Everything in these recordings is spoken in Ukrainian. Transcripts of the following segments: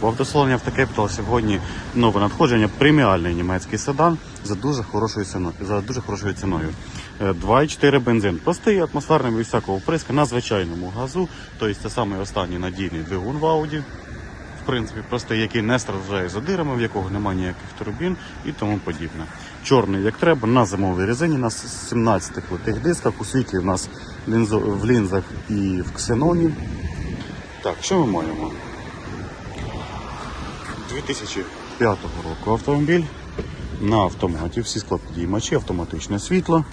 В автосалоні Автокепітал сьогодні нове надходження, преміальний німецький седан за дуже хорошою ціною. За дуже хорошою ціною. Е, 2,4 бензин. Простий, атмосферний без всякого вприска на звичайному газу. Тобто це самий останній надійний двигун в Ауді. В принципі, простий, який не страждає задирами, в якого немає ніяких турбін і тому подібне. Чорний, як треба, на зимовій резині, на 17 литих дисках, у світлі в нас в лінзах і в ксеноні. Так, що ми маємо? 2005 року автомобіль на автоматі, всі складодіймачі, автоматичне світло,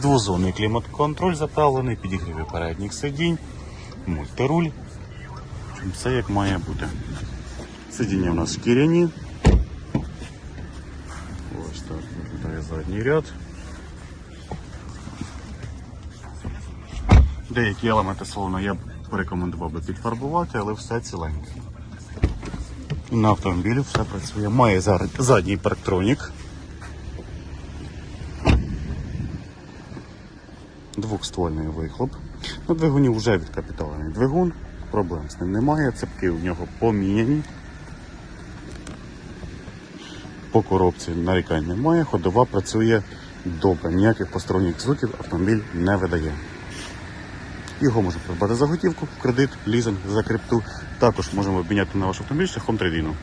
двозонний клімат-контроль заправлений, підігріві передніх сидінь, мультируль. Все як має бути. Сидіння в нас шкіряні. Ось так виглядає задній ряд. Деякі елементи салону я б порекомендував би підфарбувати, але все ціленьке. На автомобілі все працює. Має задній парктронік. Двохствольний вихлоп. На двигуні вже відкапіталений двигун, проблем з ним немає. Цепки у нього поміняні. По коробці нарікань немає, ходова працює добре. Ніяких посторонніх звуків автомобіль не видає. Його можна придбати за готівку, кредит, лізинг, за крипту. Також можемо обміняти на ваш автомобіль шляхом трейдину.